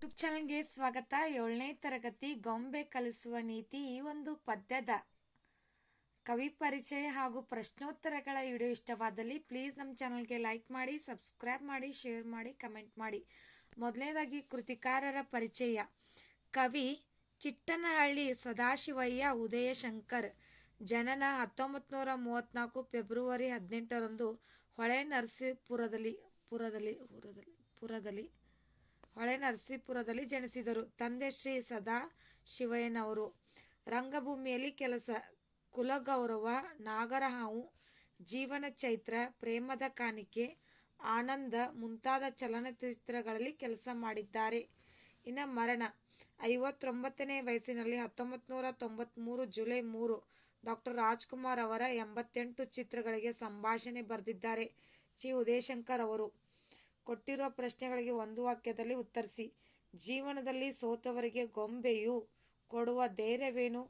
YouTube ಚಾನಲ್ಗೆ ಸ್ವಾಗತ. ಏಳನೇ ತರಗತಿ ಗೊಂಬೆ ಕಲಿಸುವ ನೀತಿ ಈ ಒಂದು ಪದ್ಯದ. ಕವಿ ಪರಿಚಯ ಹಾಗೂ ಪ್ರಶ್ನೋತ್ತರಗಳ ವಿಡಿಯೋ ಇಷ್ಟವಾದಲ್ಲಿ ಪ್ಲೀಸ್ ನಮ್ಮ ಚಾನಲ್ಗೆ ಲೈಕ್ ಮಾಡಿ, ಸಬ್ಸ್ಕ್ರೈಬ್ ಮಾಡಿ, ಶೇರ್ ಮಾಡಿ, ಕಮೆಂಟ್ ಮಾಡಿ. ಮೊದಲನೇದಾಗಿ ಕೃತಿಕಾರರ ಪರಿಚಯ. ಕವಿ ಚಿಟ್ಟನಹಳ್ಳಿ ಸದಾಶಿವಯ್ಯ ಉದಯಶಂಕರ್. ಜನನ ಹತ್ತೊಂಬತ್ತು ನೂರ ಮೂವತ್ತ್ನಾಲ್ಕು ಫೆಬ್ರವರಿ ಹದಿನೆಂಟರಂದು ಹೊಳೆ ನರಸೀಪುರದಲ್ಲಿ, ಪುರದಲ್ಲಿ ಪುರದಲ್ಲಿ ಪುರದಲ್ಲಿ ಹೊಳೆ ನರಸೀಪುರದಲ್ಲಿ ಜನಿಸಿದರು. ತಂದೆ ಶ್ರೀ ಸದಾ ಶಿವಯ್ಯನವರು. ರಂಗಭೂಮಿಯಲ್ಲಿ ಕೆಲಸ, ಕುಲಗೌರವ, ನಾಗರಹಾವು, ಜೀವನ ಚೈತ್ರ, ಪ್ರೇಮದ ಕಾಣಿಕೆ, ಆನಂದ ಮುಂತಾದ ಚಲನಚಿತ್ರಗಳಲ್ಲಿ ಕೆಲಸ ಮಾಡಿದ್ದಾರೆ. ಇನ್ನು ಮರಣ, ಐವತ್ತೊಂಬತ್ತನೇ ವಯಸ್ಸಿನಲ್ಲಿ ಹತ್ತೊಂಬತ್ತು ನೂರ ತೊಂಬತ್ತ್ಮೂರು ಜುಲೈ ಮೂರು, ಡಾಕ್ಟರ್ ರಾಜ್ಕುಮಾರ್ ಅವರ ಎಂಬತ್ತೆಂಟು ಚಿತ್ರಗಳಿಗೆ ಸಂಭಾಷಣೆ ಬರೆದಿದ್ದಾರೆ. ಜಿ. ಉದಯಶಂಕರ್ ಅವರು. ಕೊಟ್ಟಿರುವ ಪ್ರಶ್ನೆಗಳಿಗೆ ಒಂದು ವಾಕ್ಯದಲ್ಲಿ ಉತ್ತರಿಸಿ. ಜೀವನದಲ್ಲಿ ಸೋತವರಿಗೆ ಗೊಂಬೆಯು ಕೊಡುವ ಧೈರ್ಯವೇನು?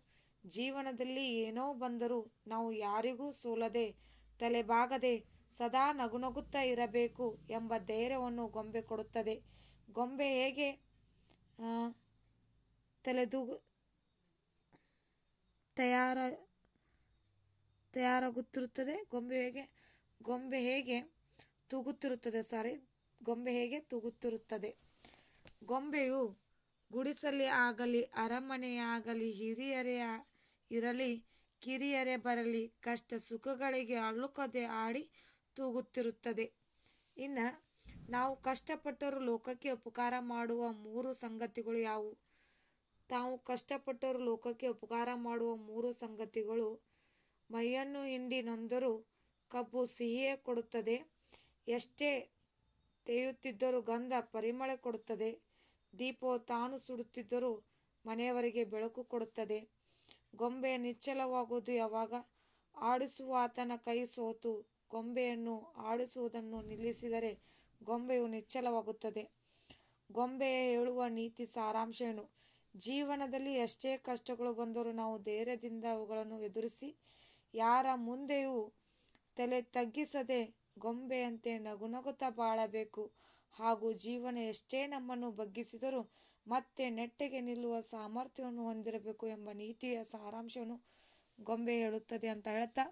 ಜೀವನದಲ್ಲಿ ಏನೋ ಬಂದರೂ ನಾವು ಯಾರಿಗೂ ಸೋಲದೆ, ತಲೆಬಾಗದೆ, ಸದಾ ನಗುನಗುತ್ತಾ ಇರಬೇಕು ಎಂಬ ಧೈರ್ಯವನ್ನು ಗೊಂಬೆ ಕೊಡುತ್ತದೆ. ಗೊಂಬೆ ಹೇಗೆ? ತಲೆದೂಗು ತಯಾರ, ತಯಾರಾಗುತ್ತಿರುತ್ತದೆ. ಗೊಂಬೆ ಹೇಗೆ? ಗೊಂಬೆ ಹೇಗೆ ತೂಗುತ್ತಿರುತ್ತದೆ? ಸಾರಿ ಗೊಂಬೆ ಹೇಗೆ ತೂಗುತ್ತಿರುತ್ತದೆ? ಗೊಂಬೆಯು ಗುಡಿಸಲೇ ಆಗಲಿ ಅರಮನೆಯಾಗಲಿ ಹಿರಿಯರೇ ಇರಲಿ, ಕಿರಿಯರೇ ಬರಲಿ, ಕಷ್ಟ ಸುಖಗಳಿಗೆ ಅಳುಕದೆ ಆಡಿ ತೂಗುತ್ತಿರುತ್ತದೆ. ಇನ್ನು ನಾವು ಕಷ್ಟಪಟ್ಟರು ಲೋಕಕ್ಕೆ ಉಪಕಾರ ಮಾಡುವ ಮೂರು ಸಂಗತಿಗಳು ಯಾವುವು? ತಾವು ಕಷ್ಟಪಟ್ಟರು ಲೋಕಕ್ಕೆ ಉಪಕಾರ ಮಾಡುವ ಮೂರು ಸಂಗತಿಗಳು ಮೈಯನ್ನು ಹಿಂಡಿ ನೊಂದರೂ ಕಬ್ಬು ಸಿಹಿಯೇ ಕೊಡುತ್ತದೆ. ಎಷ್ಟೇ ತೇಯುತ್ತಿದ್ದರೂ ಗಂಧ ಪರಿಮಳ ಕೊಡುತ್ತದೆ. ದೀಪವು ತಾನು ಸುಡುತ್ತಿದ್ದರೂ ಮನೆಯವರಿಗೆ ಬೆಳಕು ಕೊಡುತ್ತದೆ. ಗೊಂಬೆ ನಿಚ್ಚಳವಾಗುವುದು ಯಾವಾಗ? ಆಡಿಸುವ ಆತನ ಕೈ ಸೋತು. ಗೊಂಬೆಯನ್ನು ಆಡಿಸುವುದನ್ನು ನಿಲ್ಲಿಸಿದರೆ ಗೊಂಬೆಯು ನಿಚ್ಚಳವಾಗುತ್ತದೆ. ಗೊಂಬೆಯ ಹೇಳುವ ನೀತಿ ಸಾರಾಂಶ ಏನು? ಜೀವನದಲ್ಲಿ ಎಷ್ಟೇ ಕಷ್ಟಗಳು ಬಂದರೂ ನಾವು ಧೈರ್ಯದಿಂದ ಅವುಗಳನ್ನು ಎದುರಿಸಿ, ಯಾರ ಮುಂದೆಯೂ ತಲೆ ತಗ್ಗಿಸದೆ ಗೊಂಬೆಯಂತೆ ನಗುನಗುತ್ತಾ ಬಾಳಬೇಕು. ಹಾಗೂ ಜೀವನ ಎಷ್ಟೇ ನಮ್ಮನ್ನು ಬಗ್ಗಿಸಿದರೂ ಮತ್ತೆ ನೆಟ್ಟಗೆ ನಿಲ್ಲುವ ಸಾಮರ್ಥ್ಯವನ್ನು ಹೊಂದಿರಬೇಕು ಎಂಬ ನೀತಿಯ ಸಾರಾಂಶವನ್ನು ಗೊಂಬೆ ಹೇಳುತ್ತದೆ ಅಂತ ಹೇಳ್ತಾ,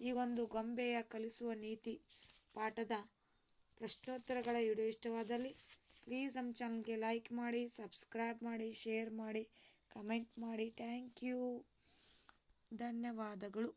ಈ ಒಂದು ಗೊಂಬೆಯ ಕಲಿಸುವ ನೀತಿ ಪಾಠದ ಪ್ರಶ್ನೋತ್ತರಗಳ ವಿಡಿಯೋ ಇಷ್ಟವಾದಲ್ಲಿ ಪ್ಲೀಸ್ ನಮ್ಮ ಚಾನಲ್ಗೆ ಲೈಕ್ ಮಾಡಿ, ಸಬ್ಸ್ಕ್ರೈಬ್ ಮಾಡಿ, ಶೇರ್ ಮಾಡಿ, ಕಮೆಂಟ್ ಮಾಡಿ. Thank you. ಧನ್ಯವಾದಗಳು.